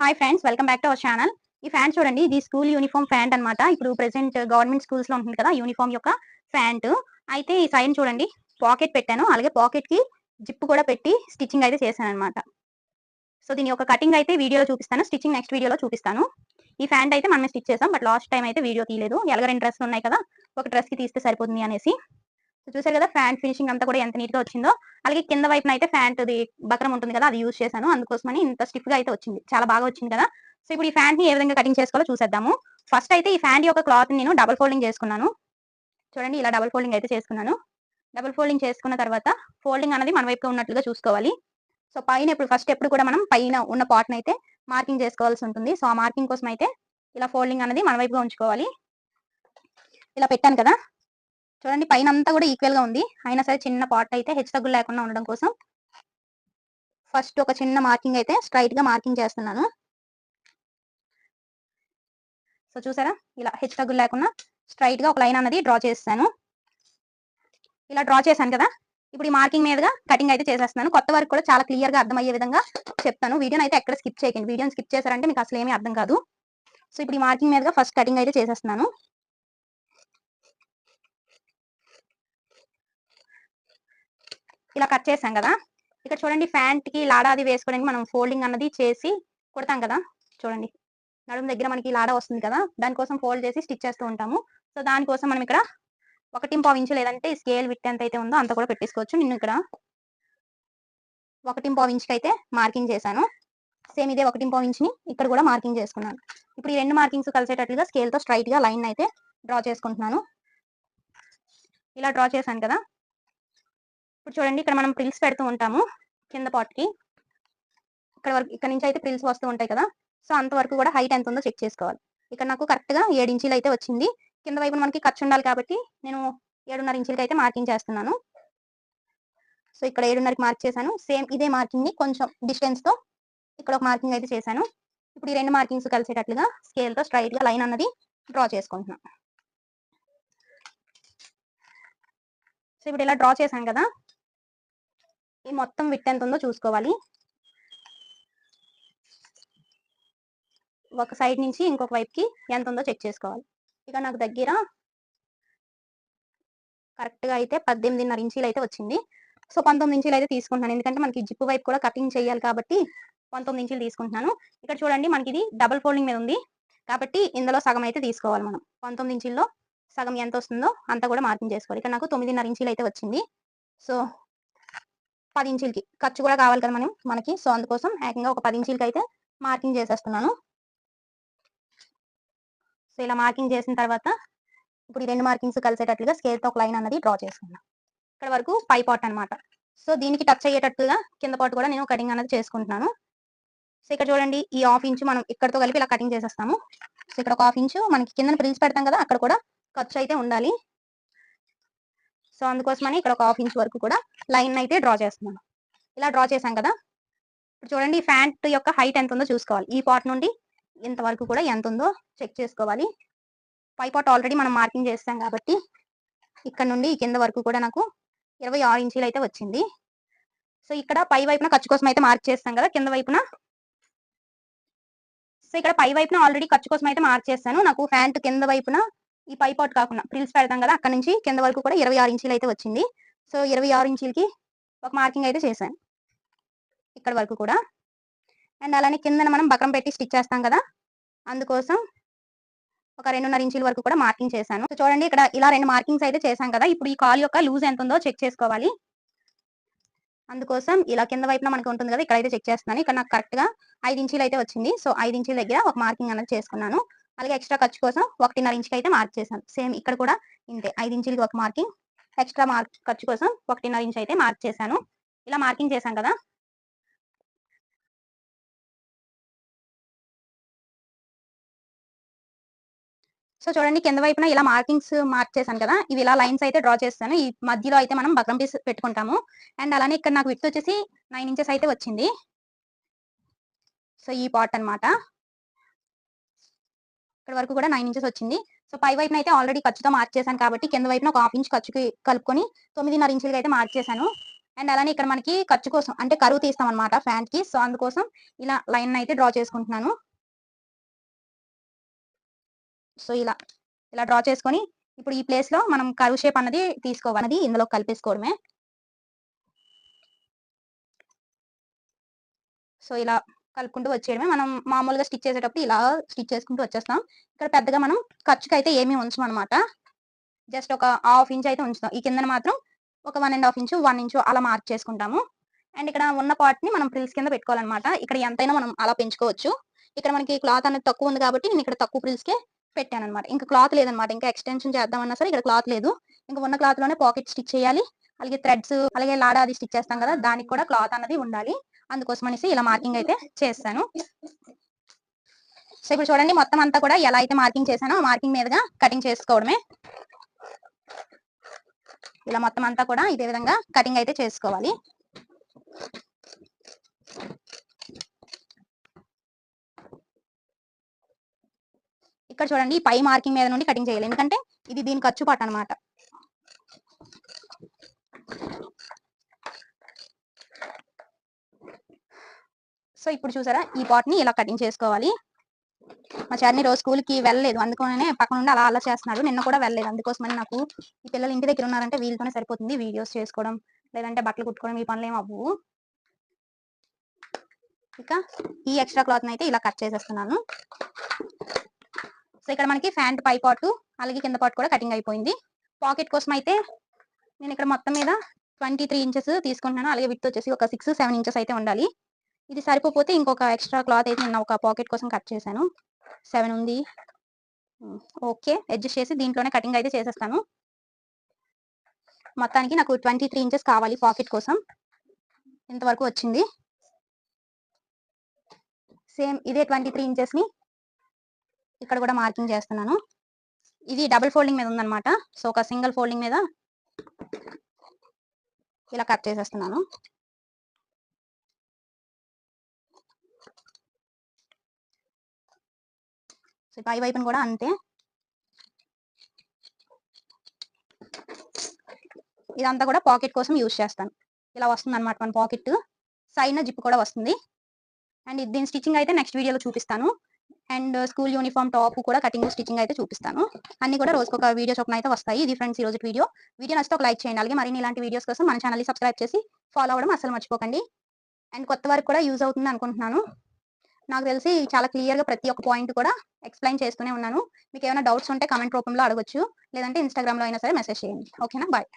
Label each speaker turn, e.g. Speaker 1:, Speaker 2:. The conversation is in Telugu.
Speaker 1: Hi friends welcome back to our channel ఈ ఫ్యాంట్ చూడండి ఇది స్కూల్ యూనిఫామ్ ఫ్యాంట్ అన్నమాట. ఇప్పుడు ప్రెసెంట్ గవర్నమెంట్ స్కూల్స్లో ఉంటుంది కదా యూనిఫామ్ యొక్క ఫ్యాంట్ అయితే ఈ సైడ్ చూడండి పాకెట్ పెట్టాను. అలాగే పాకెట్కి జిప్ కూడా పెట్టి స్టిచ్చింగ్ అయితే చేశాను అనమాట సో దీని యొక్క కటింగ్ అయితే వీడియోలో చూపిస్తాను. స్టిచ్చింగ్ నెక్స్ట్ వీడియోలో చూపిస్తాను. ఈ ఫ్యాంట్ అయితే మనమే స్టిచ్ చేసాం బట్ లాస్ట్ టైం అయితే వీడియో తీయలేదు. ఎలాగ రెండు డ్రెస్సులు ఉన్నాయి కదా ఒక డ్రెస్కి తీస్తే సరిపోతుంది అనేసి. చూసారు కదా ఫ్యాంట్ ఫినిషింగ్ అంతా కూడా ఎంత నీట్గా వచ్చిందో. అలాగే కింద వైపున అయితే ఫ్యాంట్ బక్రం ఉంటుంది కదా అది యూజ్ చేశాను. అందుకోసమని ఇంత స్టిఫ్గా అయితే వచ్చింది. చాలా బాగా వచ్చింది కదా. సో ఇప్పుడు ఈ ఫ్యాంట్ని ఏ విధంగా కటింగ్ చేసుకోవాలో చూసేద్దాము. ఫస్ట్ అయితే ఈ ఫ్యాంట్ యొక్క క్లాత్ నేను డబల్ ఫోల్డింగ్ చేసుకున్నాను. చూడండి ఇలా డబల్ ఫోల్డింగ్ అయితే చేసుకున్నాను. డబల్ ఫోల్డింగ్ చేసుకున్న తర్వాత ఫోల్డింగ్ అనేది మన వైపుగా ఉన్నట్లుగా చూసుకోవాలి. సో పైన ఇప్పుడు ఫస్ట్ ఎప్పుడు కూడా మనం పైన ఉన్న పార్ట్ అయితే మార్కింగ్ చేసుకోవాల్సి ఉంటుంది. సో ఆ మార్కింగ్ కోసం అయితే ఇలా ఫోల్డింగ్ అనేది మన వైపుగా ఉంచుకోవాలి. ఇలా పెట్టాను కదా. చూడండి పైన అంతా కూడా ఈక్వల్గా ఉంది. అయినా సరే చిన్న పార్ట్ అయితే హెచ్చు తగ్గులు లేకుండా ఉండడం కోసం ఫస్ట్ ఒక చిన్న మార్కింగ్ అయితే స్ట్రైట్గా మార్కింగ్ చేస్తున్నాను. సో చూసారా? ఇలా హెచ్చు తగ్గులు లేకుండా స్ట్రైట్గా ఒక లైన్ అనేది డ్రా చేస్తాను ఇలా డ్రా చేశాను కదా? ఇప్పుడు ఈ మార్కింగ్ మీదగా కటింగ్ అయితే చేసేస్తున్నాను. కొత్త వరకు కూడా చాలా క్లియర్గా అర్థమయ్యే విధంగా చెప్తాను. వీడియోని అయితే ఎక్కడ స్కిప్ చేయకండి. వీడియోని స్కిప్ చేశారంటే మీకు అసలు ఏమీ అర్థం కాదు. సో ఇప్పుడు ఈ మార్కింగ్ మీదగా ఫస్ట్ కటింగ్ అయితే చేసేస్తున్నాను. ఇలా కట్ చేసాం కదా. ఇక్కడ చూడండి ప్యాంట్కి లాడా అది వేసుకోవడానికి మనం ఫోల్డింగ్ అన్నది చేసి కుడతాం కదా. చూడండి. నడుము దగ్గర మనకి లాడా వస్తుంది కదా. దానికోసం ఫోల్డ్ చేసి స్టిచ్ చేస్తూ ఉంటాము. సో దానికోసం మనం ఇక్కడ ఒకటి పావు ఇంచు లేదంటే స్కేల్ విట్ ఎంత అయితే ఉందో అంత కూడా పెట్టేసుకోవచ్చు. నేను ఇక్కడ ఒకటి పావు ఇంచుకి అయితే మార్కింగ్ చేశాను. సేమ్ ఇదే ఒకటి పావు ఇంచుని ఇక్కడ కూడా మార్కింగ్ చేసుకున్నాను. ఇప్పుడు ఈ రెండు మార్కింగ్స్ కలిసేటట్లుగా స్కేల్తో స్ట్రైట్గా లైన్ అయితే డ్రా చేసుకుంటున్నాను. ఇలా డ్రా చేశాను కదా. ఇప్పుడు చూడండి ఇక్కడ మనం ప్రిల్స్ పెడుతూ ఉంటాము కింద పాట్కి ఇక్కడ వరకు ఇక్కడ నుంచి అయితే ప్రిల్స్ వస్తూ ఉంటాయి కదా. సో అంతవరకు కూడా హైట్ ఎంత ఉందో చెక్ చేసుకోవాలి. ఇక్కడ నాకు కరెక్ట్గా ఏడు ఇంచీలు అయితే వచ్చింది. కింద వైపు మనకి ఖర్చు ఉండాలి కాబట్టి నేను ఏడున్నర ఇంచులకి అయితే మార్కింగ్ చేస్తున్నాను. సో ఇక్కడ ఏడున్నరకి మార్క్ చేశాను. సేమ్ ఇదే మార్కింగ్ని కొంచెం డిస్టెన్స్తో ఇక్కడ ఒక మార్కింగ్ అయితే చేశాను. ఇప్పుడు ఈ రెండు మార్కింగ్స్ కలిసేటట్లుగా స్కేల్తో లైన్ అన్నది డ్రా చేసుకుంటున్నాను. సో ఇప్పుడు ఇలా డ్రా చేశాను కదా. ఈ మొత్తం విట్ ఎంత ఉందో చూసుకోవాలి. ఒక సైడ్ నుంచి ఇంకొక వైపుకి ఎంత ఉందో చెక్ చేసుకోవాలి. ఇక నాకు దగ్గర కరెక్ట్గా అయితే పద్దెనిమిదిన్నర ఇంచీలు అయితే వచ్చింది. సో పంతొమ్మిది ఇంచీలు అయితే తీసుకుంటున్నాను. ఎందుకంటే మనకి జిప్పు వైపు కూడా కటింగ్ చేయాలి కాబట్టి పంతొమ్మిది ఇంచీలు తీసుకుంటున్నాను. ఇక్కడ చూడండి మనకి ఇది డబుల్ ఫోల్డింగ్ మీద ఉంది. కాబట్టి ఇందులో సగం అయితే తీసుకోవాలి మనం. పంతొమ్మిది ఇంచీల్లో సగం ఎంత వస్తుందో అంతా కూడా మార్కింగ్ చేసుకోవాలి. ఇక్కడ నాకు తొమ్మిదిన్నర ఇంచీలు అయితే వచ్చింది. సో పది ఇంచులకి ఖర్చు కూడా కావాలి కదా మనం. మనకి సో అందుకోసం ఏకంగా ఒక పది ఇంచీలకి అయితే మార్కింగ్ చేసేస్తున్నాను. సో ఇలా మార్కింగ్ చేసిన తర్వాత ఇప్పుడు ఈ రెండు మార్కింగ్స్ కలిసేటట్లుగా స్కేల్తో ఒక లైన్ అన్నది డ్రా చేసుకున్నాను ఇక్కడ వరకు పై పాట్ అన్నమాట. సో దీనికి టచ్ అయ్యేటట్టుగా కింద పాటు కూడా నేను కటింగ్ అనేది చేసుకుంటున్నాను. సో ఇక్కడ చూడండి ఈ హాఫ్ ఇంచు మనం ఇక్కడతో కలిపి ఇలా కటింగ్ చేసేస్తాము. సో ఇక్కడ ఒక హాఫ్ ఇంచు మనకి కింద ప్రిల్స్ పెడతాం కదా అక్కడ కూడా ఖర్చు అయితే ఉండాలి. సో అందుకోసమని ఇక్కడ ఒక హాఫ్ ఇంచ్ వరకు కూడా లైన్ అయితే డ్రా చేస్తున్నాను. ఇలా డ్రా చేశాం కదా? ఇప్పుడు చూడండి ఈ ప్యాంట్ యొక్క హైట్ ఎంత ఉందో చూసుకోవాలి. ఈ పార్ట్ నుండి ఇంత వరకు కూడా ఎంత ఉందో చెక్ చేసుకోవాలి. పై పార్ట్ ఆల్రెడీ మనం మార్కింగ్ చేస్తాం కాబట్టి ఇక్కడ నుండి ఈ కింద వరకు కూడా నాకు ఇరవై ఆరు ఇంచీలు అయితే వచ్చింది. సో ఇక్కడ పై వైపున ఖర్చు కోసం అయితే మార్క్ చేస్తాం కదా కింద వైపున. సో ఇక్కడ పై వైపున ఆల్రెడీ ఖర్చు కోసం అయితే మార్క్ చేస్తాను. నాకు ప్యాంట్ కింద వైపున ఈ పై పార్ట్ కాకుండా ప్రిల్స్ పెడతాం కదా అక్కడ నుంచి కింద వరకు కూడా ఇరవై ఆరు ఇంచీలు అయితే వచ్చింది. సో ఇరవై ఆరు ఇంచీలకి ఒక మార్కింగ్ అయితే చేశాను. ఇక్కడ వరకు కూడా. అండ్ అలానే కిందన మనం బకరం పెట్టి స్టిచ్ చేస్తాం కదా అందుకోసం ఒక రెండున్నర ఇంచుల వరకు కూడా మార్కింగ్ చేశాను. సో చూడండి ఇక్కడ ఇలా రెండు మార్కింగ్స్ అయితే చేశాం కదా ఇప్పుడు ఈ కాల్ యొక్క లూజ్ ఎంత ఉందో చెక్ చేసుకోవాలి. అందుకోసం ఇలా కింద వైపున మనకు ఉంటుంది కదా ఇక్కడైతే చెక్ చేస్తున్నాను. ఇక్కడ నాకు కరెక్ట్గా ఐదు ఇంచీలు అయితే వచ్చింది. సో ఐదు ఇంచుల దగ్గర ఒక మార్కింగ్ అనేది చేసుకున్నాను. అలాగే ఎక్స్ట్రా ఖర్చు కోసం ఒకటిన్నర ఇంచుకి అయితే మార్క్ చేశాను. సేమ్ ఇక్కడ కూడా ఇంతే ఐదు ఇంచులకి ఒక మార్కింగ్. ఎక్స్ట్రా మార్క్ ఖర్చు కోసం ఒకటిన్నర ఇంచ్ అయితే మార్క్ చేశాను. ఇలా మార్కింగ్ చేశాను కదా. సో చూడండి కింద వైపున ఇలా మార్కింగ్స్ మార్క్ చేశాను కదా. ఇవి ఇలా లైన్స్ అయితే డ్రా చేస్తాను. ఈ మధ్యలో అయితే మనం బక్రం పీస్ పెట్టుకుంటాము. అండ్ అలానే ఇక్కడ నాకు విత్ వచ్చేసి నైన్ ఇంచెస్ అయితే వచ్చింది. సో ఈ పార్ట్ అన్నమాట. ఇక్కడ వరకు కూడా నైన్ ఇంచెస్ వచ్చింది. సో పై వైపున అయితే ఆల్రెడీ ఖర్చుతో మార్క్ చేశాను కాబట్టి కింద వైపున ఒక హాఫ్ ఇంచ్ ఖర్చుకి కలుపుకొని తొమ్మిదిన్నర ఇంచులకి అయితే మార్క్ చేశాను. అండ్ అలానే ఇక్కడ మనకి ఖర్చు కోసం అంటే కరువు తీస్తాం అనమాట ఫ్యాంట్కి. సో అందుకోసం ఇలా లైన్ అయితే డ్రా చేసుకుంటున్నాను. సో ఇలా ఇలా డ్రా చేసుకొని ఇప్పుడు ఈ ప్లేస్లో మనం కరువు షేప్ అన్నది తీసుకోవాలి. ఇందులో కలిపేసుకోవడమే. సో ఇలా కలుపుకుంటూ వచ్చేయడమే. మనం మామూలుగా స్టిచ్ చేసేటప్పుడు ఇలా స్టిచ్ చేసుకుంటూ వచ్చేస్తాం. ఇక్కడ పెద్దగా మనం ఖర్చుకి అయితే ఏమీ ఉంచం అనమాట జస్ట్ ఒక హాఫ్ ఇంచ్ అయితే ఉంచుతాం. ఈ కిందన మాత్రం ఒక one and half inch one inch అలా మార్క్ చేసుకుంటాము. అండ్ ఇక్కడ ఉన్న పార్ట్ని మనం ప్రిల్స్ కింద పెట్టుకోవాలన్నమాట ఇక్కడ ఎంతైనా మనం అలా పెంచుకోవచ్చు. ఇక్కడ మనకి క్లాత్ అనేది తక్కువ ఉంది కాబట్టి నేను ఇక్కడ తక్కువ ప్రిల్స్కే పెట్టాను అనమాట ఇంకా క్లాత్ లేదనమాట. ఇంకా ఎక్స్టెన్షన్ చేద్దామన్నా సరే ఇక్కడ క్లాత్ లేదు. ఇంకా ఉన్న క్లాత్లోనే పాకెట్ స్టిచ్ చేయాలి. అలాగే థ్రెడ్స్ అలాగే లాడా అది స్టిచ్ చేస్తాం కదా దానికి కూడా క్లాత్ అన్నది ఉండాలి. అందుకోసం అనేసి ఇలా మార్కింగ్ అయితే చేస్తాను. సో ఇప్పుడు చూడండి మొత్తం అంతా కూడా ఎలా అయితే మార్కింగ్ చేశానో ఆ మార్కింగ్ మీదుగా కటింగ్ చేసుకోవడమే. ఇలా మొత్తం అంతా కూడా ఇదే విధంగా కటింగ్ అయితే చేసుకోవాలి. ఇక్కడ చూడండి పై మార్కింగ్ మీద నుండి కటింగ్ చేయాలి. ఎందుకంటే ఇది దీని ఖర్చు పాట అనమాట సో ఇప్పుడు చూసారా ఈ పాట్ని ఇలా కటింగ్ చేసుకోవాలి. మా చరణి రోజు స్కూల్కి వెళ్ళలేదు. అందుకనే పక్కన నుండి అలా అలా చేస్తున్నాడు నిన్న కూడా వెళ్ళలేదు. అందుకోసమని నాకు ఈ పిల్లలు ఇంటి దగ్గర ఉన్నారంటే వీళ్ళతోనే సరిపోతుంది వీడియోస్ చేసుకోవడం లేదంటే బట్టలు కుట్టుకోవడం ఈ పనులు ఏమి అవ్వవు. ఇక ఈ ఎక్స్ట్రా క్లాత్ అయితే ఇలా కట్ చేసేస్తున్నాను. సో ఇక్కడ మనకి ఫ్యాంట్ పై పాటు అలాగే కింద పాటు కూడా కటింగ్ అయిపోయింది. పాకెట్ కోసం అయితే నేను ఇక్కడ మొత్తం మీద ట్వంటీ త్రీ ఇంచెస్ తీసుకుంటున్నాను. అలాగే విత్ వచ్చేసి ఒక సిక్స్ సెవెన్ ఇంచెస్ అయితే ఉండాలి. ఇది సరిపోతే ఇంకొక ఎక్స్ట్రా క్లాత్ అయితే నేను ఒక పాకెట్ కోసం కట్ చేశాను. సెవెన్ ఉంది. ఓకే. అడ్జస్ట్ చేసి దీంట్లోనే కటింగ్ అయితే చేసేస్తాను. మొత్తానికి నాకు ట్వంటీ త్రీ ఇంచెస్ కావాలి పాకెట్ కోసం. ఇంతవరకు వచ్చింది. సేమ్ ఇదే ట్వంటీ త్రీ ఇంచెస్ని ఇక్కడ కూడా మార్కింగ్ చేస్తున్నాను. ఇది డబుల్ ఫోల్డింగ్ మీద ఉందన్నమాట. సో ఒక సింగిల్ ఫోల్డింగ్ మీద ఇలా కట్ చేసేస్తున్నాను. పై వైపున కూడా అంతే. ఇదంతా కూడా పాకెట్ కోసం యూజ్ చేస్తాను. ఇలా వస్తుంది అనమాట మన పాకెట్. సైడ్ జిప్ కూడా వస్తుంది. అండ్ దీని స్టిచ్చింగ్ అయితే నెక్స్ట్ వీడియోలో చూపిస్తాను. అండ్ స్కూల్ యూనిఫామ్ టాప్ కూడా కటింగ్ స్టిచ్చింగ్ అయితే చూపిస్తాను. అన్ని కూడా రోజుకు ఒక వీడియో చొప్పున అయితే వస్తాయి. ఇది ఫ్రెండ్స్ ఈ రోజు వీడియో. వీడియో నచ్చితే ఒక లైక్ చేయండి. అలాగే మరిన్ని ఇలాంటి వీడియోస్ కోసం మన ఛానల్ని సబ్స్క్రైబ్ చేసి ఫాలో అవ్వడం అసలు మర్చిపోకండి. అండ్ కొత్త వారికి కూడా యూజ్ అవుతుంది అనుకుంటున్నాను. నాకు తెలిసి చాలా క్లియర్గా ప్రతి ఒక్క పాయింట్ కూడా ఎక్స్ప్లెయిన్ చేస్తూనే ఉన్నాను. మీకు ఏమైనా డౌట్స్ ఉంటే కామెంట్ రూపంలో అడగొచ్చు. లేదంటే ఇన్స్టాగ్రామ్లో అయినా సరే మెసేజ్ చేయండి. ఓకేనా బాయ్